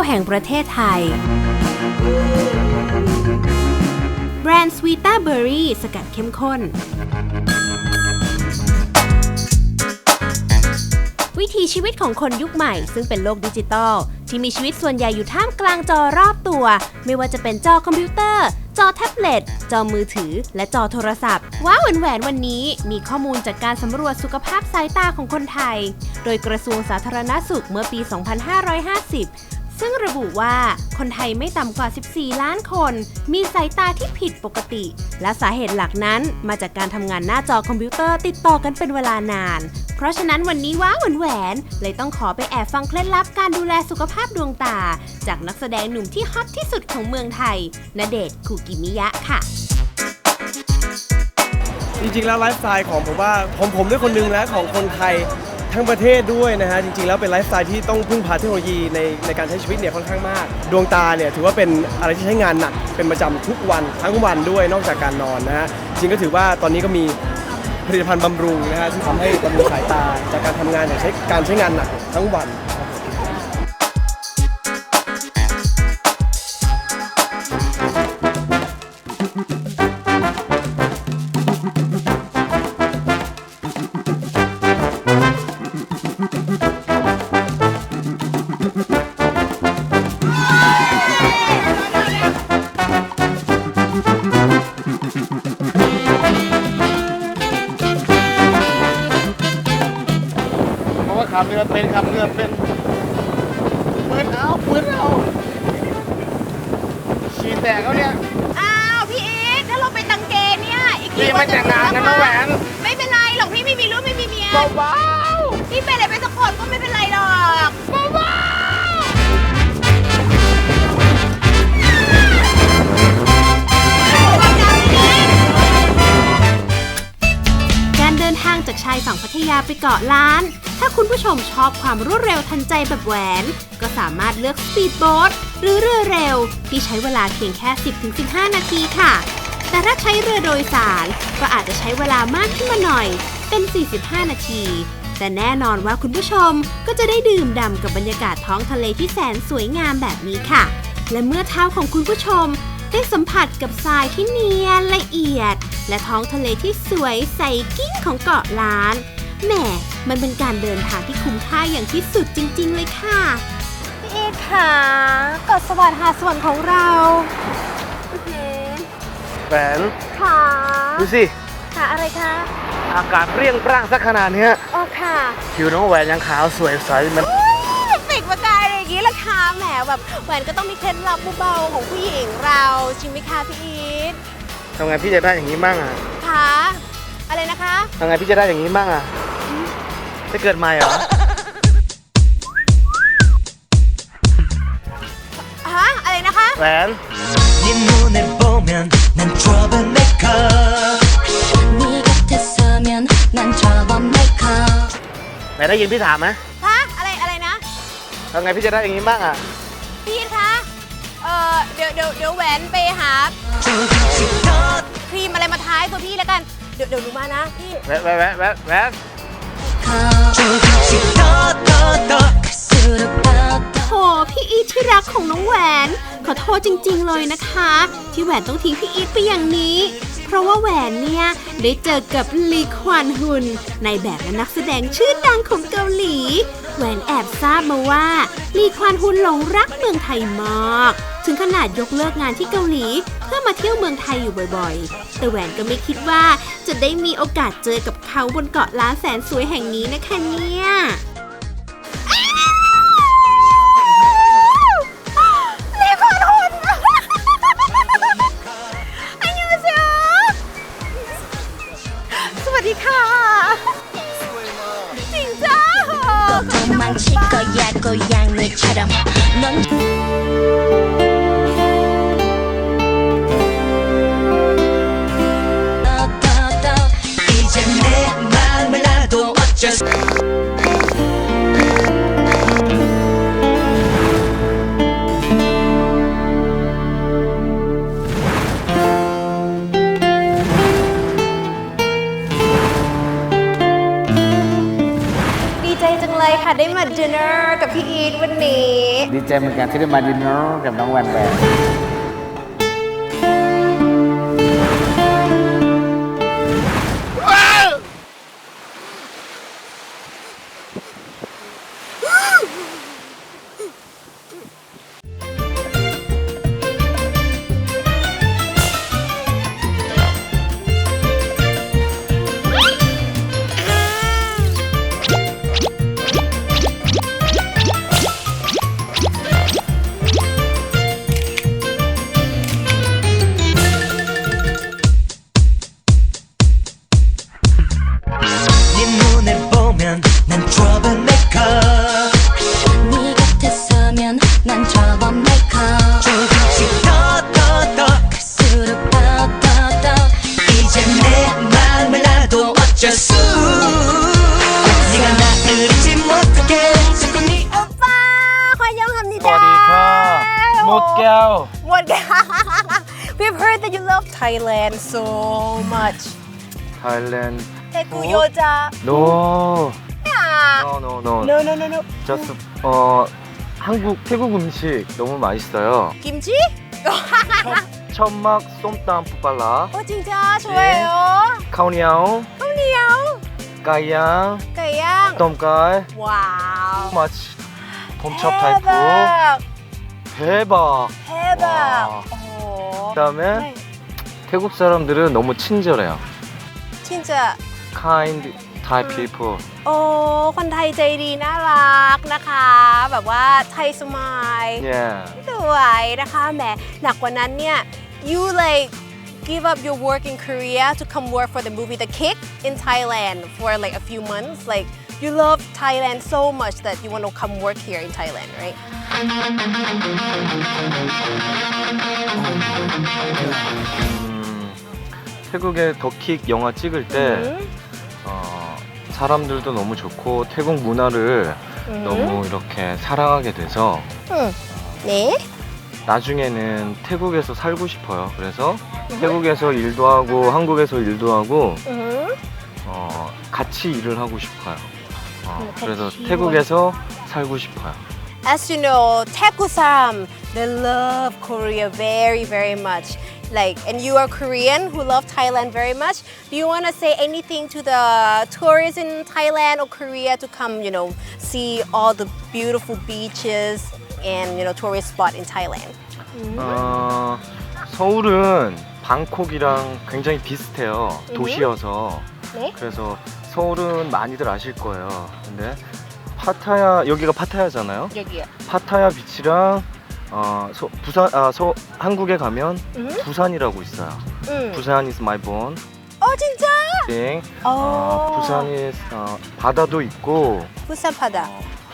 ยวแห่งประเทศไทย แบรนด์สวีต้าเบอร์รี่สกัดเข้มข้น วิถีชีวิตของคนยุคใหม่ ซึ่งเป็นโลกดิจิตอลที่มีชีวิตส่วนใหญ่อยู่ท่ามกลางจอรอบตัว ไม่ว่าจะเป็นจอคอมพิวเตอร์ จอแท็บเล็ต จอมือถือ และจอโทรศัพท์ ว้าแหวนแหวนวันนี้มีข้อมูลจากการสำรวจสุขภาพสายตาของคนไทย โดยกระทรวงสาธารณสุขเมื่อปี 2550 ซึ่งระบุว่าคนไทยไม่ต่ำกว่า 14 ล้านคน มีสายตาที่ผิดปกติ และสาเหตุหลักนั้นมาจากการทำงานหน้าจอคอมพิวเตอร์ติดต่อกันเป็นเวลานาน เพราะฉะนั้นวันนี้ว้าหวนแหวนเลยต้องขอไปแอบฟังเคล็ดลับการดูแลสุขภาพดวงตา จากนักแสดงหนุ่มที่ฮอตที่สุดของเมืองไทยณเดชน์คุกิมิยะค่ะ จริงๆแล้วไลฟ์สไตล์ของผมว่าผมผมด้วยคนหนึงและของคนไทย ทั้งประเทศด้วยนะฮะจริงๆแล้วเป็นไลฟ์สไตล์ที่ต้องพึ่งพาเทคโนโลยีในในการใช้ชีวิตเนี่ยค่อนข้างมาก ดวงตาเนี่ยถือว่าเป็นอะไรที่ใช้งานหนักเป็นประจำทุกวันทั้งวันด้วยนอกจากการนอนนะฮะจริงก็ถือว่าตอนนี้ก็มีผลิตภัณฑ์บำรุงนะฮะที่ทำให้บำรุงสายตาจากการทำงานอย่างใช้การใช้งานหนักทั้งวัน ขับเรือเป็นขับเรือเป็นปืนเอาปืนเอาฉีดแตกเขาเนี่ย อ้าวพี่อีทถ้าเราไปตังเกเนี่ยอีกพี่ไม่แต่งงานกันนะแหวน ไม่เป็นไรหรอกพี่ไม่มีลูกไม่มีเมียเบาพี่เป็นอะไรไปสักคนก็ไม่เป็นไรหรอกเบาการเดินทางจากชายฝั่งพัทยาไปเกาะล้าน ถ้าคุณผู้ชมชอบความรวดเร็วทันใจแบบแหวน ก็สามารถเลือกสปีดโบ๊ทหรือเรือเร็ว ที่ใช้เวลาเพียงแค่ 10-15 นาทีค่ะ แต่ถ้าใช้เรือโดยสาร ก็อาจจะใช้เวลามากขึ้นมาหน่อย เป็น 45 นาที แต่แน่นอนว่าคุณผู้ชมก็จะได้ดื่มด่ำกับบรรยากาศท้องทะเลที่แสนสวยงามแบบนี้ค่ะ และเมื่อเท้าของคุณผู้ชมได้สัมผัสกับทรายที่เนียนละเอียด และท้องทะเลที่สวยใสกิ้งของเกาะล้าน แหมมันเป็นการเดินทางที่คุ้มค่าอย่างที่สุดจริง ๆ เลยค่ะๆพี่อีทค่ะเกาะสวัสดิ์หาดสวรรค์ของเราอื้อหือๆแหวนค่ะดูสิ ค่ะอะไรคะอากาศเปรี้ยงปร้างสักขนาดเนี้ยอ๋อค่ะ ผิวน้องแหวนยังขาวสวยใสเหมันปิกประกายอะไรอย่างนี้ละคะแหมแบบแหวนก็ต้องมีเคล็ดลับเบาๆของผู้หญิงเราจริงไหมคะพี่อีททำไงพี่จะได้อย่างนี้บ้างอะคะอะไรนะคะทำไงพี่จะได้อย่างนี้บ้างอะ จะเกิดใหม่เหรอ ฮะอะไรนะคะ แหวน 네 눈을 보면 난 troublemaker 네 곁에 서면 난 troublemaker ไหนได้ยินพี่ถามไหม ฮะอะไรอะไรนะ ทำไงพี่จะได้อย่างนี้บ้างอ่ะ พี่อีทคะเออเดี๋ยวเดี๋ยวเดี๋ยวแหวนไปหา 조금씩 더 ครีมอะไรมาทาให้ตัวพี่แล้วกัน เดี๋ยวเดี๋ยวหนูมานะพี่ แหวนแหวนแหวนแหวนแหวน โหพี่อีทที่รักของน้องแหวน ขอโทษจริง ๆ เลยนะคะ ที่แหวนต้องทิ้งพี่อีทไปอย่างนี้ เพราะว่าแหวนเนี่ย ได้เจอกับลีควานฮุน ในแบบและนักแสดงชื่อดังของเกาหลี แหวนแอบทราบมาว่าลีควานฮุนหลงรักเมืองไทยมาก ถึงขนาดยกเลิกงานที่เกาหลี เพื่อมาเที่ยวเมืองไทยอยู่บ่อยๆ แต่แหวนก็ไม่คิดว่าจะได้มีโอกาสเจอกับเขาบนเกาะล้านแสนสวยแห่งนี้นะคะเนี่ย 거야 고양이처럼. 넌 จังเลยค่ะได้มาดินเนอร์กับพี่อีทวันนี้ ดีใจเหมือนกันที่ได้มาดินเนอร์กับน้องแวนแวน แก้ว หมดแก้ว We've heard that you love Thailand so much Thailand เทกูโยจา No เนี่ย No no no no no no no Just 어 한국 태국 음식 너무 맛있어요 กิมจิ 천막 쏨땀 푸발라 โอ้จริงจ้าช่วยเหรอ 카오니아오 ข้าวเหนียว 까이양 ไก่ย่าง 덤까이 ว้าว 마치 봄첩 แซ่บ 타이프 อะ 대박 แซ่บอะโอ้โห 그다음에 태국 사람들은 너무 친절해요 ชินจะ kind Thai people โอ้คนไทยใจดีน่ารักนะคะ แบบว่าไทยสมัย yeah สวยนะคะแหมหนักกว่านั้นเนี่ย you like give up your work in Korea to come work for the movie The Kick in Thailand for like a few months like you love Thailand so much that you want to come work here in Thailand right 음, 태국의 더킥 영화 찍을 때 음. 어, 사람들도 너무 좋고 태국 문화를 음. 너무 이렇게 사랑하게 돼서 응. 네 나중에는 태국에서 살고 싶어요. 그래서 태국에서 일도 하고 한국에서 일도 하고 음. 어, 같이 일을 하고 싶어요. 어, 음, 그래서 같이 태국에서 살고 싶어요. As you know, Taegusaram, they love Korea very, very much. Like, and you are Korean who love Thailand very much. Do you want to say anything to the tourists in Thailand or Korea to come, you know, see all the beautiful beaches and you know tourist spot in Thailand? 어, 서울은 방콕이랑 굉장히 비슷해요. 음. 도시여서. 네. 그래서 서울은 많이들 아실 거예요. 근데 파타야 여기가 파타야잖아요. 여기요. 파타야 비치랑 어, 서, 부산 아, 서, 한국에 가면 음. 부산이라고 있어요. 음. 부산 is my born. 어 진짜? thing. 어. 어, 부산이 어, 바다도 있고 부산 바다.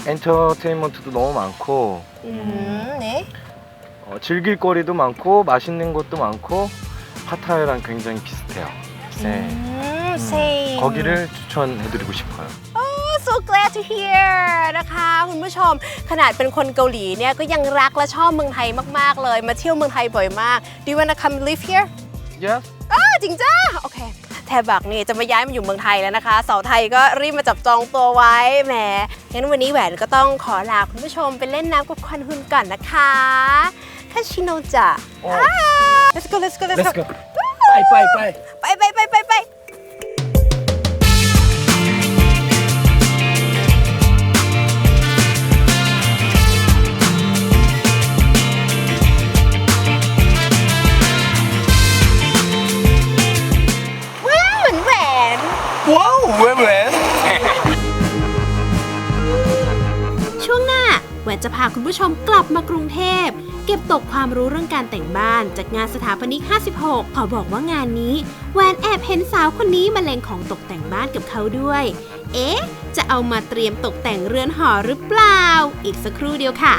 엔터테인먼트도 너무 많고 음, 네. 어, 즐길 거리도 많고 맛있는 것도 많고 파타야랑 굉장히 비슷해요. 네. 음, same. 거기를 추천해드리고 싶어요. so glad to hear นะคะคุณผู้ชม ขนาดเป็นคนเกาหลีเนี่ยก็ยังรักและชอบเมืองไทยมาก ๆ เลย มาเที่ยวเมืองไทยบ่อยมาก Do you wanna come live here Yes. อ้าจริงจ้า โอเค แทบักนี่จะมาย้ายมาอยู่เมืองไทยแล้วนะคะ เสาวไทยก็รีบมาจับจองตัวไว้ แหม งั้นวันนี้แหวนก็ต้องขอลาคุณผู้ชมไปเล่นน้ำกับควันหุ่นก่อนนะคะคาชิโนจะ 어. let's go let's go let's Let's go go ไปไปไป ไปไปไปไป ผู้ชมกลับมากรุงเทพ เก็บตกความรู้เรื่องการแต่งบ้านจากงานสถาปนิก 56 ขอบอกว่างานนี้แหวนแอบเห็นสาวคนนี้มาเลงของตกแต่งบ้านกับเขาด้วย เอ๊ะ จะเอามาเตรียมตกแต่งเรือนหอหรือเปล่า อีกสักครู่เดียวค่ะ